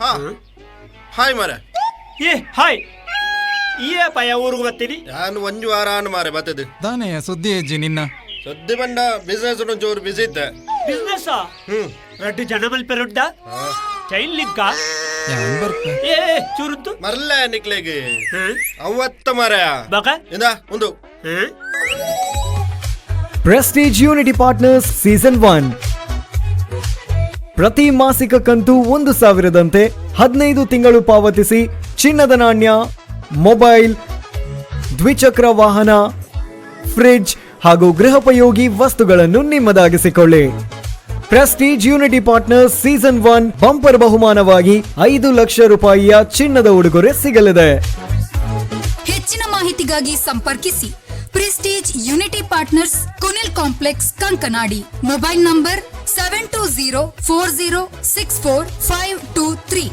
ಹಾ. ಹಾಯ್ ಮಾರೆ. ಏ ಹಾಯ್. ಏ ಯಾವ ಊರಿಗೆ ಬರ್ತೀನಿ ನಾನು ಒಂದು ವಾರ ಆನ್ ಮಾರೆ ಬತ್ತದು. ತಾನೇ ಸುದ್ದಿ ಅಜ್ಜಿ ನಿನ್ನ. ಸುದ್ದಿ ಬಂಡ ಬಿಸ್ನೆಸ್ ಒಂಚೂರು ಬಿಸಿ ಇದ್ದೆ. ಬಿಸ್ನೆಸ್ ಹ್ಮ್. ರಡ್ಡು ಜನ ಮಲ್ಪೆರುಂಡ ಚೈನ್ ಲಿಂಕ ಯಾನ್ ಬರ್ಪ ಏ ಚುರುತು ಮರ್ಲ ಮರ್ಲೆ ನಿಕ್ಲೆಗೆ. ಹ್ಮ್. ಅವತ್ತ ಮಾರೆ. ಬಕ? ಇಂದ ಒಂದು ಹ್ಮ್. Prestige Unity Partners season one ಪ್ರತಿ ಮಾಸಿಕ ಕಂತು ಒಂದು ಸಾವಿರದಂತೆ ಹದಿನೈದು ತಿಂಗಳು ಪಾವತಿಸಿ ಚಿನ್ನದ ನಾಣ್ಯ, ಮೊಬೈಲ್, ದ್ವಿಚಕ್ರ ವಾಹನ, ಫ್ರಿಡ್ಜ್ ಹಾಗೂ ಗೃಹೋಪಯೋಗಿ ವಸ್ತುಗಳನ್ನು ನಿಮ್ಮದಾಗಿಸಿಕೊಳ್ಳಿ. Prestige Unity Partners season one bumper ಬಹುಮಾನವಾಗಿ ಐದು ಲಕ್ಷ ರೂಪಾಯಿಯ ಚಿನ್ನದ ಉಡುಗೊರೆ ಸಿಗಲಿದೆ. ಹೆಚ್ಚಿನ ಮಾಹಿತಿಗಾಗಿ ಸಂಪರ್ಕಿಸಿ. Prestige Unity Partners Kunil complex Kankanadi. Mobile number two zero four zero six four five two three